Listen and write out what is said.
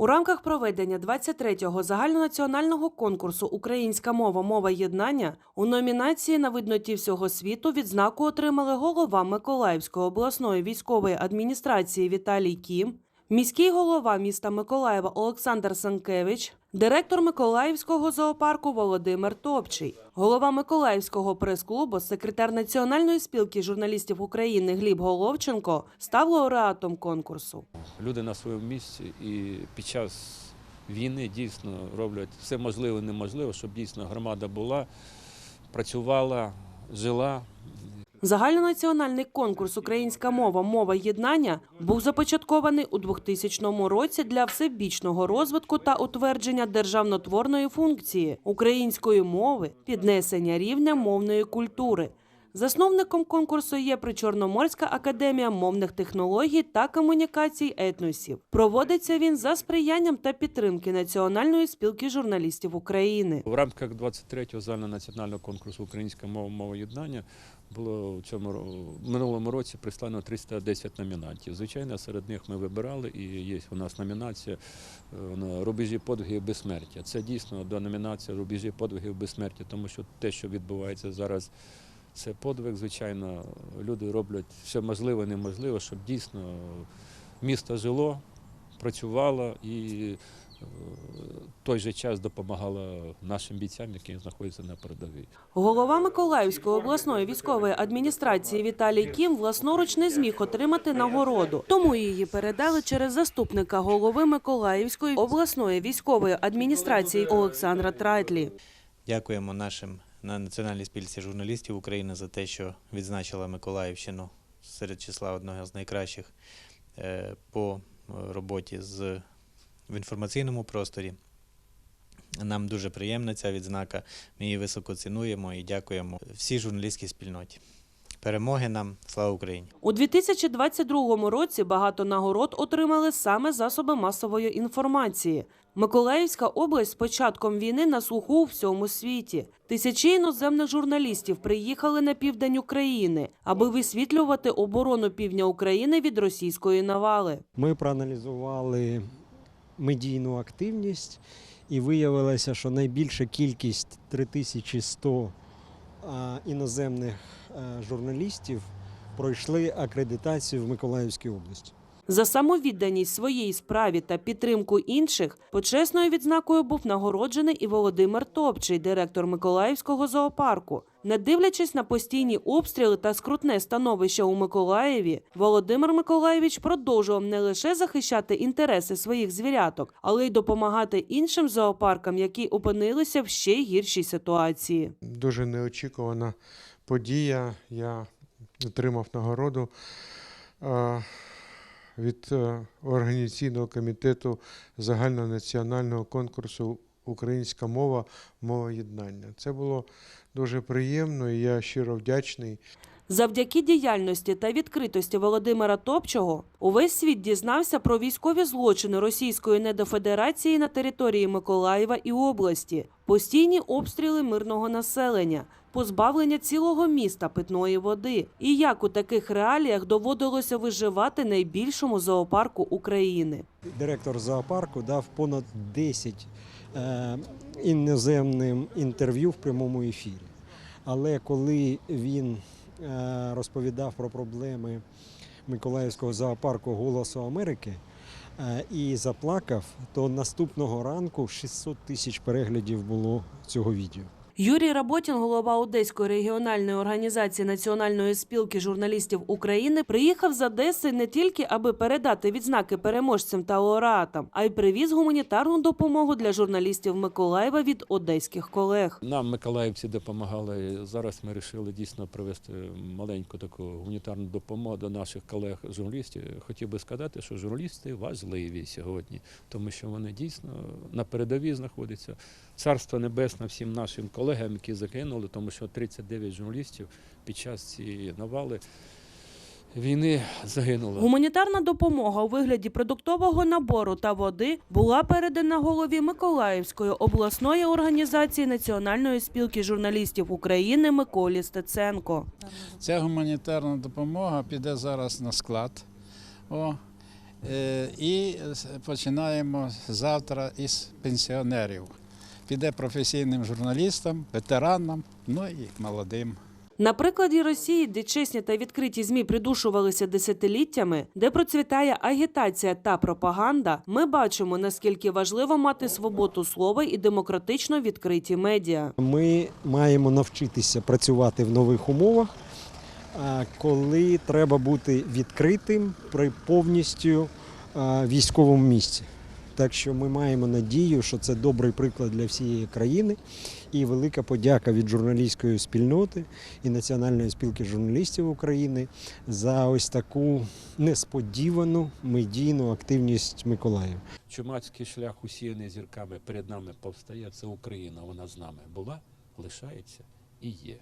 У рамках проведення 23-го загальнонаціонального конкурсу Українська мова мова єднання у номінації на видноті всього світу відзнаку отримали голова Миколаївської обласної військової адміністрації Віталій Кім, міський голова міста Миколаєва Олександр Санкевич, директор Миколаївського зоопарку Володимир Топчий, голова Миколаївського прес-клубу, секретар Національної спілки журналістів України Гліб Головченко став лауреатом конкурсу. Люди на своєму місці і під час війни дійсно роблять все можливе неможливе, щоб дійсно громада була, працювала, жила. Загальнонаціональний конкурс Українська мова мова єднання був започаткований у 2000 році для всебічного розвитку та утвердження державнотворної функції української мови, піднесення рівня мовної культури. Засновником конкурсу є Причорноморська академія мовних технологій та комунікацій етносів. Проводиться він за сприянням та підтримки Національної спілки журналістів України. В рамках 23-го загальнонаціонального конкурсу Українська мова мова єднання було в цьому минулому році прислано 310 номінантів. Звичайно, серед них ми вибирали, і є у нас номінація е, на рубежі подвигів безсмертя. Це дійсно до номінації рубежі подвигів безсмертя, тому що те, що відбувається зараз. Це подвиг, звичайно. Люди роблять все можливе неможливе, щоб дійсно місто жило, працювало і е, в той же час допомагало нашим бійцям, які знаходяться на передовій. Голова Миколаївської обласної військової адміністрації Віталій Кім власноруч не зміг отримати нагороду, тому її передали через заступника голови Миколаївської обласної військової адміністрації Олександра Трайтлі. Дякуємо нашим на Національній спільці журналістів України за те, що відзначила Миколаївщину серед числа одного з найкращих е, по е, роботі з, в інформаційному просторі. Нам дуже приємна ця відзнака. Ми її високо цінуємо і дякуємо всій журналістській спільноті. Перемоги нам, слава Україні! У 2022 році багато нагород отримали саме засоби масової інформації. Миколаївська область з початком війни на слуху у всьому світі. Тисячі іноземних журналістів приїхали на південь України, аби висвітлювати оборону півдня України від російської навали. Ми проаналізували медійну активність і виявилося, що найбільша кількість 3100 а, іноземних е, журналістів пройшли акредитацію в Миколаївській області. За самовідданість своїй справі та підтримку інших почесною відзнакою був нагороджений і Володимир Топчий, директор Миколаївського зоопарку. Не дивлячись на постійні обстріли та скрутне становище у Миколаєві, Володимир Миколаєвич продовжував не лише захищати інтереси своїх звіряток, але й допомагати іншим зоопаркам, які опинилися в ще гіршій ситуації. дуже неочікувана подія. Я отримав нагороду е, від е, організаційного комітету загальнонаціонального конкурсу Українська мова мова єднання. Це було дуже приємно і я щиро вдячний. Завдяки діяльності та відкритості Володимира Топчого увесь світ дізнався про військові злочини Російської недофедерації на території Миколаєва і області, постійні обстріли мирного населення, позбавлення цілого міста питної води, і як у таких реаліях доводилося виживати найбільшому зоопарку України. Директор зоопарку дав понад 10 е, іноземним інтерв'ю в прямому ефірі. Але коли він розповідав про проблеми Миколаївського зоопарку Голосу Америки е, і заплакав, то наступного ранку 600 тисяч переглядів було цього відео. Юрій Работін, голова Одеської регіональної організації Національної спілки журналістів України, приїхав з Одеси не тільки аби передати відзнаки переможцям та лауреатам, а й привіз гуманітарну допомогу для журналістів Миколаєва від одеських колег. Нам миколаївці допомагали. Зараз ми вирішили дійсно привезти маленьку таку гуманітарну допомогу до наших колег-журналістів. Хотів би сказати, що журналісти важливі сьогодні, тому що вони дійсно на передовій знаходяться. Царство небесне всім нашим колегам, які загинули, тому що 39 журналістів під час цієї навали війни загинуло. Гуманітарна допомога у вигляді продуктового набору та води була передана голові Миколаївської обласної організації Національної спілки журналістів України Миколі Стеценко. Ця гуманітарна допомога піде зараз на склад. О, Е, І починаємо завтра із пенсіонерів. Піде професійним журналістам, ветеранам, ну і молодим. На прикладі Росії, де чесні та відкриті змі придушувалися десятиліттями, де процвітає агітація та пропаганда, ми бачимо наскільки важливо мати свободу слова і демократично відкриті медіа. Ми маємо навчитися працювати в нових умовах, коли треба бути відкритим при повністю військовому місці. Так що ми маємо надію, що це добрий приклад для всієї країни. І велика подяка від журналістської спільноти і Національної спілки журналістів України за ось таку несподівану медійну активність Миколаїв. Чумацький шлях усіяний зірками перед нами повстає. Це Україна. Вона з нами була, лишається і є.